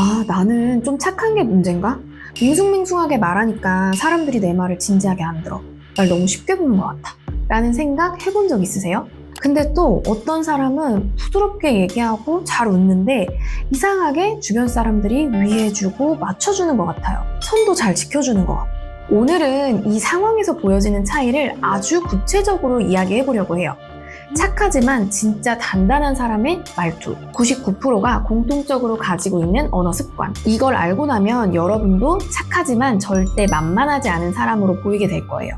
아, 나는 좀 착한 게 문제인가? 밍숭밍숭하게 말하니까 사람들이 내 말을 진지하게 안 들어. 날 너무 쉽게 보는 것 같아. 라는 생각 해본 적 있으세요? 근데 또 어떤 사람은 부드럽게 얘기하고 잘 웃는데 이상하게 주변 사람들이 위해주고 맞춰주는 것 같아요. 선도 잘 지켜주는 것 같고. 오늘은 이 상황에서 보여지는 차이를 아주 구체적으로 이야기해 보려고 해요. 착하지만 진짜 단단한 사람의 말투. 99%가 공통적으로 가지고 있는 언어 습관. 이걸 알고 나면 여러분도 착하지만 절대 만만하지 않은 사람으로 보이게 될 거예요.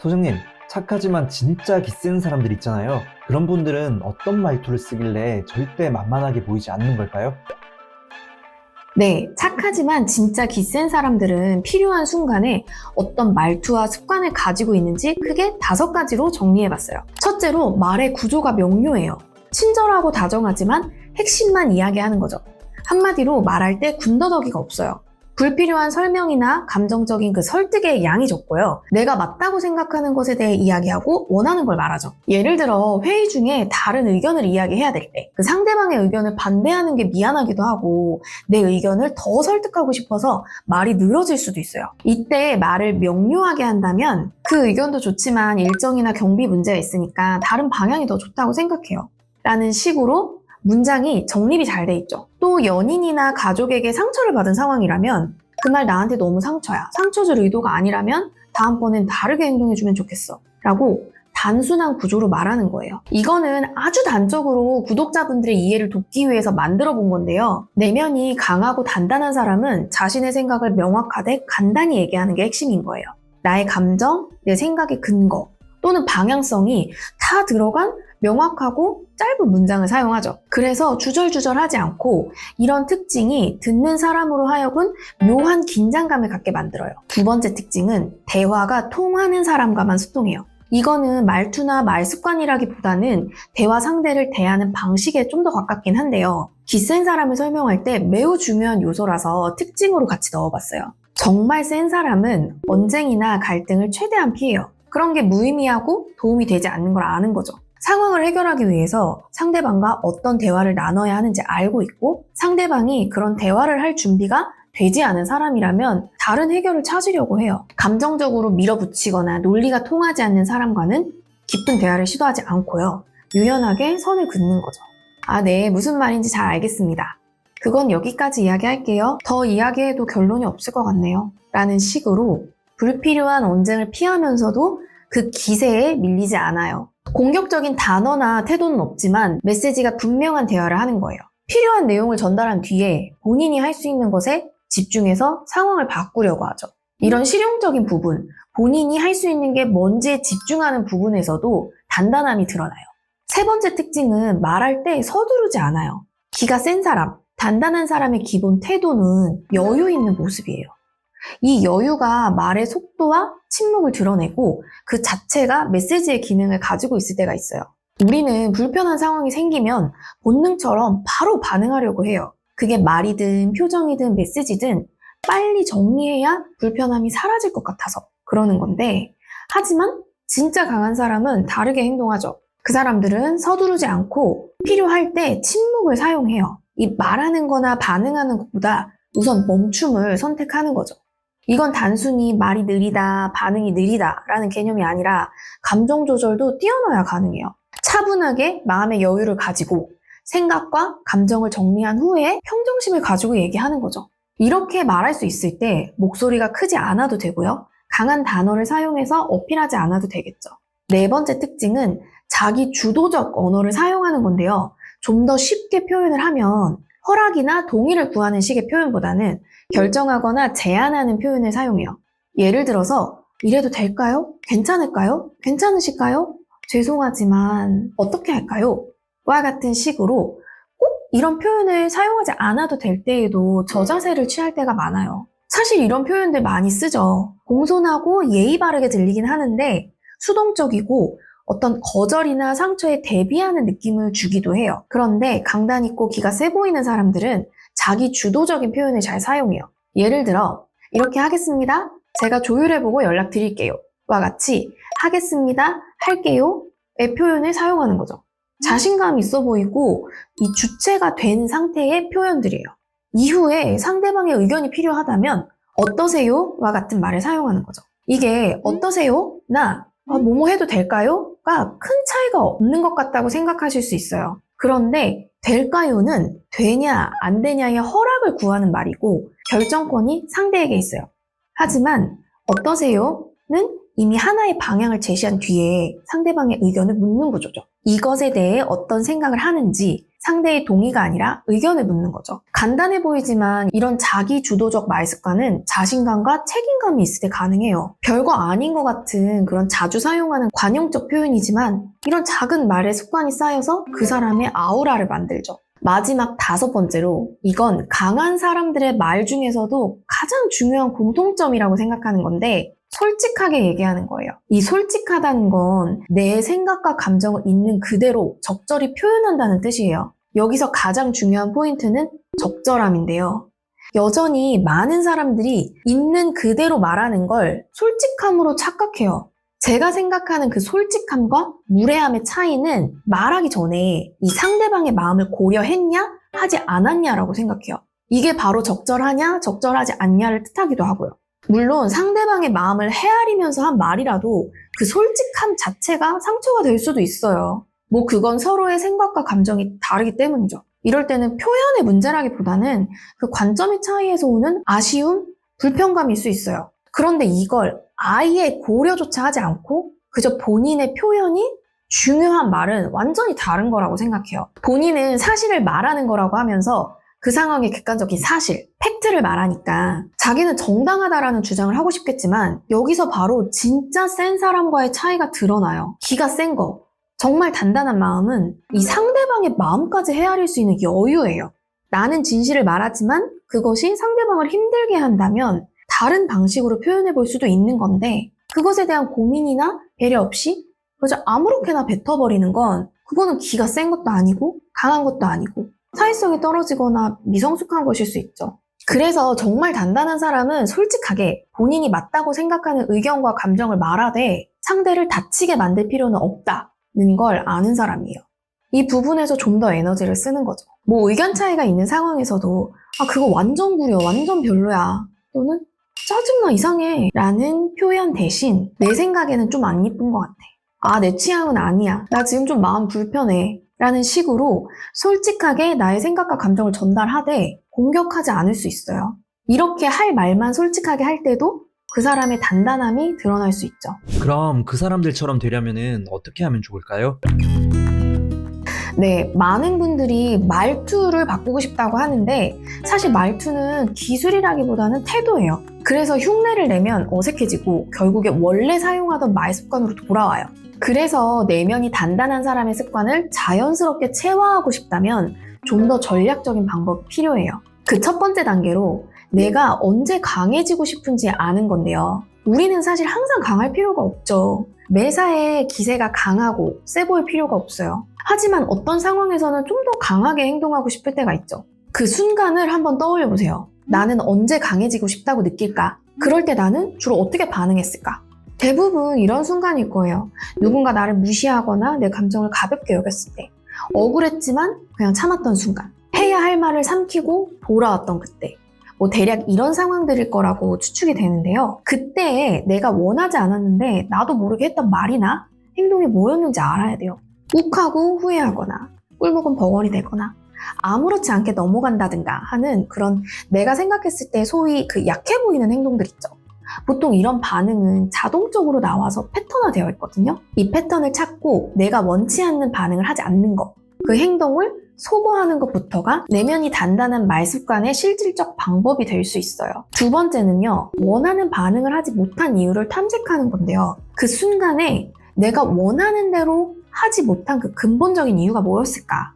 소장님, 착하지만 진짜 기센 사람들 있잖아요. 그런 분들은 어떤 말투를 쓰길래 절대 만만하게 보이지 않는 걸까요? 네, 착하지만 진짜 기센 사람들은 필요한 순간에 어떤 말투와 습관을 가지고 있는지 크게 다섯 가지로 정리해봤어요. 첫째로 말의 구조가 명료해요. 친절하고 다정하지만 핵심만 이야기하는 거죠. 한마디로 말할 때 군더더기가 없어요. 불필요한 설명이나 감정적인 그 설득의 양이 적고요. 내가 맞다고 생각하는 것에 대해 이야기하고 원하는 걸 말하죠. 예를 들어 회의 중에 다른 의견을 이야기해야 될 때 그 상대방의 의견을 반대하는 게 미안하기도 하고 내 의견을 더 설득하고 싶어서 말이 늘어질 수도 있어요. 이때 말을 명료하게 한다면 그 의견도 좋지만 일정이나 경비 문제가 있으니까 다른 방향이 더 좋다고 생각해요. 라는 식으로 문장이 정립이 잘 돼 있죠. 또 연인이나 가족에게 상처를 받은 상황이라면 그 말 나한테 너무 상처야. 상처 줄 의도가 아니라면 다음번엔 다르게 행동해주면 좋겠어. 라고 단순한 구조로 말하는 거예요. 이거는 아주 단적으로 구독자분들의 이해를 돕기 위해서 만들어 본 건데요. 내면이 강하고 단단한 사람은 자신의 생각을 명확하되 간단히 얘기하는 게 핵심인 거예요. 나의 감정, 내 생각의 근거, 또는 방향성이 다 들어간 명확하고 짧은 문장을 사용하죠. 그래서 주절주절하지 않고 이런 특징이 듣는 사람으로 하여금 묘한 긴장감을 갖게 만들어요. 두 번째 특징은 대화가 통하는 사람과만 소통해요. 이거는 말투나 말 습관이라기보다는 대화 상대를 대하는 방식에 좀 더 가깝긴 한데요. 기센 사람을 설명할 때 매우 중요한 요소라서 특징으로 같이 넣어봤어요. 정말 센 사람은 언쟁이나 갈등을 최대한 피해요. 그런 게 무의미하고 도움이 되지 않는 걸 아는 거죠. 상황을 해결하기 위해서 상대방과 어떤 대화를 나눠야 하는지 알고 있고 상대방이 그런 대화를 할 준비가 되지 않은 사람이라면 다른 해결을 찾으려고 해요. 감정적으로 밀어붙이거나 논리가 통하지 않는 사람과는 깊은 대화를 시도하지 않고요. 유연하게 선을 긋는 거죠. 아, 네. 무슨 말인지 잘 알겠습니다. 그건 여기까지 이야기할게요. 더 이야기해도 결론이 없을 것 같네요. 라는 식으로 불필요한 언쟁을 피하면서도 그 기세에 밀리지 않아요. 공격적인 단어나 태도는 없지만 메시지가 분명한 대화를 하는 거예요. 필요한 내용을 전달한 뒤에 본인이 할 수 있는 것에 집중해서 상황을 바꾸려고 하죠. 이런 실용적인 부분, 본인이 할 수 있는 게 뭔지에 집중하는 부분에서도 단단함이 드러나요. 세 번째 특징은 말할 때 서두르지 않아요. 기가 센 사람, 단단한 사람의 기본 태도는 여유 있는 모습이에요. 이 여유가 말의 속도와 침묵을 드러내고 그 자체가 메시지의 기능을 가지고 있을 때가 있어요. 우리는 불편한 상황이 생기면 본능처럼 바로 반응하려고 해요. 그게 말이든 표정이든 메시지든 빨리 정리해야 불편함이 사라질 것 같아서 그러는 건데, 하지만 진짜 강한 사람은 다르게 행동하죠. 그 사람들은 서두르지 않고 필요할 때 침묵을 사용해요. 이 말하는 거나 반응하는 것보다 우선 멈춤을 선택하는 거죠. 이건 단순히 말이 느리다, 반응이 느리다 라는 개념이 아니라 감정 조절도 뛰어나야 가능해요. 차분하게 마음의 여유를 가지고 생각과 감정을 정리한 후에 평정심을 가지고 얘기하는 거죠. 이렇게 말할 수 있을 때 목소리가 크지 않아도 되고요. 강한 단어를 사용해서 어필하지 않아도 되겠죠. 네 번째 특징은 자기 주도적 언어를 사용하는 건데요. 좀 더 쉽게 표현을 하면 허락이나 동의를 구하는 식의 표현보다는 결정하거나 제안하는 표현을 사용해요. 예를 들어서 이래도 될까요? 괜찮을까요? 괜찮으실까요? 죄송하지만 어떻게 할까요? 와 같은 식으로 꼭 이런 표현을 사용하지 않아도 될 때에도 저자세를 취할 때가 많아요. 사실 이런 표현들 많이 쓰죠. 공손하고 예의 바르게 들리긴 하는데 수동적이고 어떤 거절이나 상처에 대비하는 느낌을 주기도 해요. 그런데 강단 있고 기가 세 보이는 사람들은 자기 주도적인 표현을 잘 사용해요. 예를 들어, 이렇게 하겠습니다. 제가 조율해보고 연락드릴게요. 와 같이 하겠습니다. 할게요. 의 표현을 사용하는 거죠. 자신감 있어 보이고 이 주체가 된 상태의 표현들이에요. 이후에 상대방의 의견이 필요하다면 어떠세요?와 같은 말을 사용하는 거죠. 이게 어떠세요? 나 아, 뭐뭐 해도 될까요? 가 큰 차이가 없는 것 같다고 생각하실 수 있어요. 그런데 될까요는 되냐 안 되냐의 허락을 구하는 말이고 결정권이 상대에게 있어요. 하지만 어떠세요?는 이미 하나의 방향을 제시한 뒤에 상대방의 의견을 묻는 구조죠. 이것에 대해 어떤 생각을 하는지 상대의 동의가 아니라 의견을 묻는 거죠. 간단해 보이지만 이런 자기 주도적 말 습관은 자신감과 책임감이 있을 때 가능해요. 별거 아닌 것 같은 그런 자주 사용하는 관용적 표현이지만 이런 작은 말의 습관이 쌓여서 그 사람의 아우라를 만들죠. 마지막 다섯 번째로 이건 강한 사람들의 말 중에서도 가장 중요한 공통점이라고 생각하는 건데 솔직하게 얘기하는 거예요. 이 솔직하다는 건 내 생각과 감정을 있는 그대로 적절히 표현한다는 뜻이에요. 여기서 가장 중요한 포인트는 적절함인데요. 여전히 많은 사람들이 있는 그대로 말하는 걸 솔직함으로 착각해요. 제가 생각하는 그 솔직함과 무례함의 차이는 말하기 전에 이 상대방의 마음을 고려했냐, 하지 않았냐라고 생각해요. 이게 바로 적절하냐, 적절하지 않냐를 뜻하기도 하고요. 물론 상대방의 마음을 헤아리면서 한 말이라도 그 솔직함 자체가 상처가 될 수도 있어요. 뭐 그건 서로의 생각과 감정이 다르기 때문이죠. 이럴 때는 표현의 문제라기보다는 그 관점의 차이에서 오는 아쉬움, 불편감일 수 있어요. 그런데 이걸 아예 고려조차 하지 않고 그저 본인의 표현이 중요한 말은 완전히 다른 거라고 생각해요. 본인은 사실을 말하는 거라고 하면서 그 상황의 객관적인 사실, 팩트를 말하니까 자기는 정당하다라는 주장을 하고 싶겠지만 여기서 바로 진짜 센 사람과의 차이가 드러나요. 기가 센 거. 정말 단단한 마음은 이 상대방의 마음까지 헤아릴 수 있는 여유예요. 나는 진실을 말하지만 그것이 상대방을 힘들게 한다면 다른 방식으로 표현해 볼 수도 있는 건데 그것에 대한 고민이나 배려 없이 그저 아무렇게나 뱉어버리는 건 그거는 기가 센 것도 아니고 강한 것도 아니고 사회성이 떨어지거나 미성숙한 것일 수 있죠. 그래서 정말 단단한 사람은 솔직하게 본인이 맞다고 생각하는 의견과 감정을 말하되 상대를 다치게 만들 필요는 없다는 걸 아는 사람이에요. 이 부분에서 좀 더 에너지를 쓰는 거죠. 뭐 의견 차이가 있는 상황에서도 아 그거 완전 구려 완전 별로야 또는 짜증나 이상해 라는 표현 대신 내 생각에는 좀안 이쁜 것 같아. 아 내 취향은 아니야. 나 지금 좀 마음 불편해. 라는 식으로 솔직하게 나의 생각과 감정을 전달하되 공격하지 않을 수 있어요. 이렇게 할 말만 솔직하게 할 때도 그 사람의 단단함이 드러날 수 있죠. 그럼 그 사람들처럼 되려면은 어떻게 하면 좋을까요? 네, 많은 분들이 말투를 바꾸고 싶다고 하는데 사실 말투는 기술이라기보다는 태도예요. 그래서 흉내를 내면 어색해지고 결국에 원래 사용하던 말 습관으로 돌아와요. 그래서 내면이 단단한 사람의 습관을 자연스럽게 체화하고 싶다면 좀 더 전략적인 방법이 필요해요. 그 첫 번째 단계로 내가 언제 강해지고 싶은지 아는 건데요. 우리는 사실 항상 강할 필요가 없죠. 매사에 기세가 강하고 세 보일 필요가 없어요. 하지만 어떤 상황에서는 좀 더 강하게 행동하고 싶을 때가 있죠. 그 순간을 한번 떠올려 보세요. 나는 언제 강해지고 싶다고 느낄까? 그럴 때 나는 주로 어떻게 반응했을까? 대부분 이런 순간일 거예요. 누군가 나를 무시하거나 내 감정을 가볍게 여겼을 때. 억울했지만 그냥 참았던 순간. 해야 할 말을 삼키고 돌아왔던 그때. 뭐 대략 이런 상황들일 거라고 추측이 되는데요. 그때 내가 원하지 않았는데 나도 모르게 했던 말이나 행동이 뭐였는지 알아야 돼요. 욱하고 후회하거나 꿀묵은 벙어리 되거나 아무렇지 않게 넘어간다든가 하는 그런 내가 생각했을 때 소위 그 약해 보이는 행동들 있죠. 보통 이런 반응은 자동적으로 나와서 패턴화되어 있거든요. 이 패턴을 찾고 내가 원치 않는 반응을 하지 않는 것, 그 행동을 소거하는 것부터가 내면이 단단한 말 습관의 실질적 방법이 될 수 있어요. 두 번째는요, 원하는 반응을 하지 못한 이유를 탐색하는 건데요. 그 순간에 내가 원하는 대로 하지 못한 그 근본적인 이유가 뭐였을까?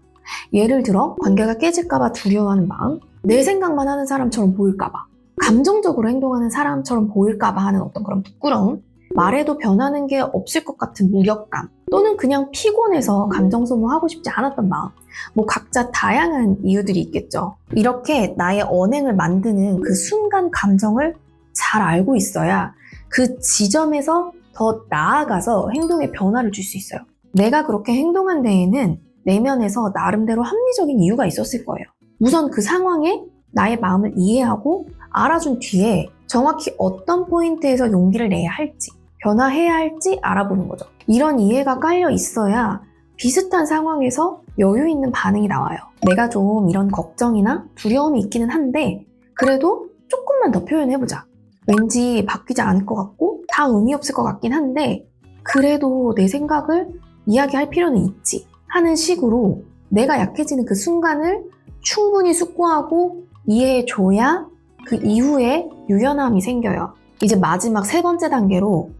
예를 들어, 관계가 깨질까봐 두려워하는 마음, 내 생각만 하는 사람처럼 보일까봐, 감정적으로 행동하는 사람처럼 보일까봐 하는 어떤 그런 부끄러움, 말해도 변하는 게 없을 것 같은 무력감, 또는 그냥 피곤해서 감정 소모하고 싶지 않았던 마음, 뭐 각자 다양한 이유들이 있겠죠. 이렇게 나의 언행을 만드는 그 순간 감정을 잘 알고 있어야 그 지점에서 더 나아가서 행동에 변화를 줄 수 있어요. 내가 그렇게 행동한 데에는 내면에서 나름대로 합리적인 이유가 있었을 거예요. 우선 그 상황에 나의 마음을 이해하고 알아준 뒤에 정확히 어떤 포인트에서 용기를 내야 할지, 변화해야 할지 알아보는 거죠. 이런 이해가 깔려 있어야 비슷한 상황에서 여유 있는 반응이 나와요. 내가 좀 이런 걱정이나 두려움이 있기는 한데, 그래도 조금만 더 표현해보자. 왠지 바뀌지 않을 것 같고, 다 의미 없을 것 같긴 한데, 그래도 내 생각을 이야기할 필요는 있지. 하는 식으로 내가 약해지는 그 순간을 충분히 숙고하고 이해해줘야 그 이후에 유연함이 생겨요. 이제 마지막 세 번째 단계로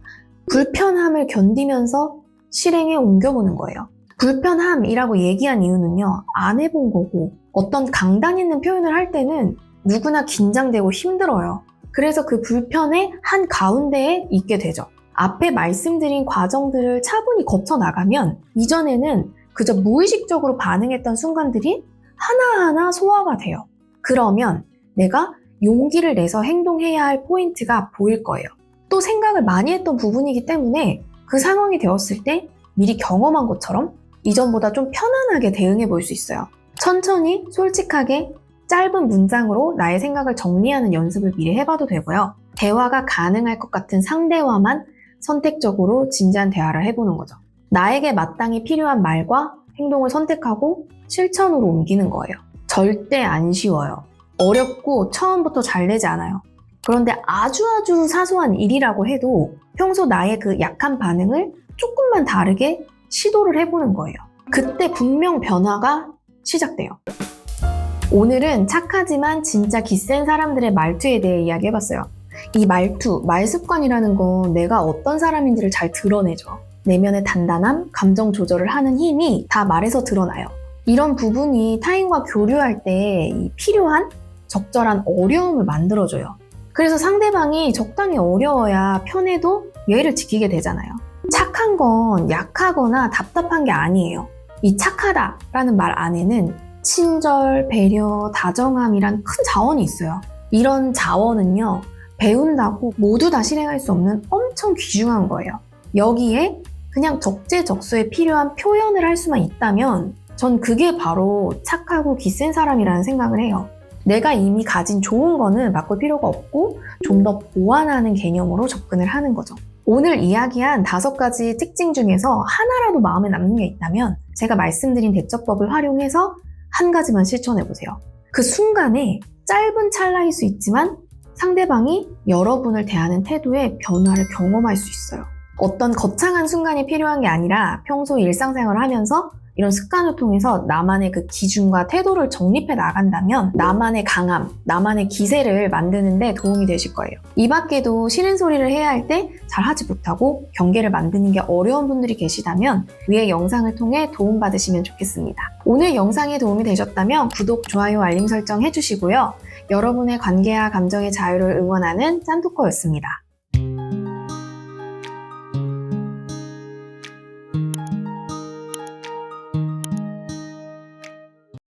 불편함을 견디면서 실행에 옮겨보는 거예요. 불편함이라고 얘기한 이유는요, 안 해본 거고, 어떤 강단 있는 표현을 할 때는 누구나 긴장되고 힘들어요. 그래서 그 불편의 한 가운데에 있게 되죠. 앞에 말씀드린 과정들을 차분히 거쳐 나가면 이전에는 그저 무의식적으로 반응했던 순간들이 하나하나 소화가 돼요. 그러면 내가 용기를 내서 행동해야 할 포인트가 보일 거예요. 또 생각을 많이 했던 부분이기 때문에 그 상황이 되었을 때 미리 경험한 것처럼 이전보다 좀 편안하게 대응해 볼 수 있어요. 천천히 솔직하게 짧은 문장으로 나의 생각을 정리하는 연습을 미리 해봐도 되고요. 대화가 가능할 것 같은 상대와만 선택적으로 진지한 대화를 해보는 거죠. 나에게 마땅히 필요한 말과 행동을 선택하고 실천으로 옮기는 거예요. 절대 안 쉬워요. 어렵고 처음부터 잘 되지 않아요. 그런데 아주 아주 사소한 일이라고 해도 평소 나의 그 약한 반응을 조금만 다르게 시도를 해보는 거예요. 그때 분명 변화가 시작돼요. 오늘은 착하지만 진짜 기센 사람들의 말투에 대해 이야기해봤어요. 이 말투, 말 습관이라는 건 내가 어떤 사람인지를 잘 드러내죠. 내면의 단단함, 감정 조절을 하는 힘이 다 말에서 드러나요. 이런 부분이 타인과 교류할 때이 필요한 적절한 어려움을 만들어줘요. 그래서 상대방이 적당히 어려워야 편해도 예의를 지키게 되잖아요. 착한 건 약하거나 답답한 게 아니에요. 이 착하다라는 말 안에는 친절, 배려, 다정함이란 큰 자원이 있어요. 이런 자원은요, 배운다고 모두 다 실행할 수 없는 엄청 귀중한 거예요. 여기에 그냥 적재적소에 필요한 표현을 할 수만 있다면 전 그게 바로 착하고 기센 사람이라는 생각을 해요. 내가 이미 가진 좋은 거는 바꿀 필요가 없고 좀 더 보완하는 개념으로 접근을 하는 거죠. 오늘 이야기한 다섯 가지 특징 중에서 하나라도 마음에 남는 게 있다면 제가 말씀드린 대처법을 활용해서 한 가지만 실천해 보세요. 그 순간에 짧은 찰나일 수 있지만 상대방이 여러분을 대하는 태도에 변화를 경험할 수 있어요. 어떤 거창한 순간이 필요한 게 아니라 평소 일상생활을 하면서 이런 습관을 통해서 나만의 그 기준과 태도를 정립해 나간다면 나만의 강함, 나만의 기세를 만드는데 도움이 되실 거예요. 이 밖에도 싫은 소리를 해야 할 때 잘 하지 못하고 경계를 만드는 게 어려운 분들이 계시다면 위의 영상을 통해 도움받으시면 좋겠습니다. 오늘 영상이 도움이 되셨다면 구독, 좋아요, 알림 설정 해주시고요. 여러분의 관계와 감정의 자유를 응원하는 짠토커였습니다.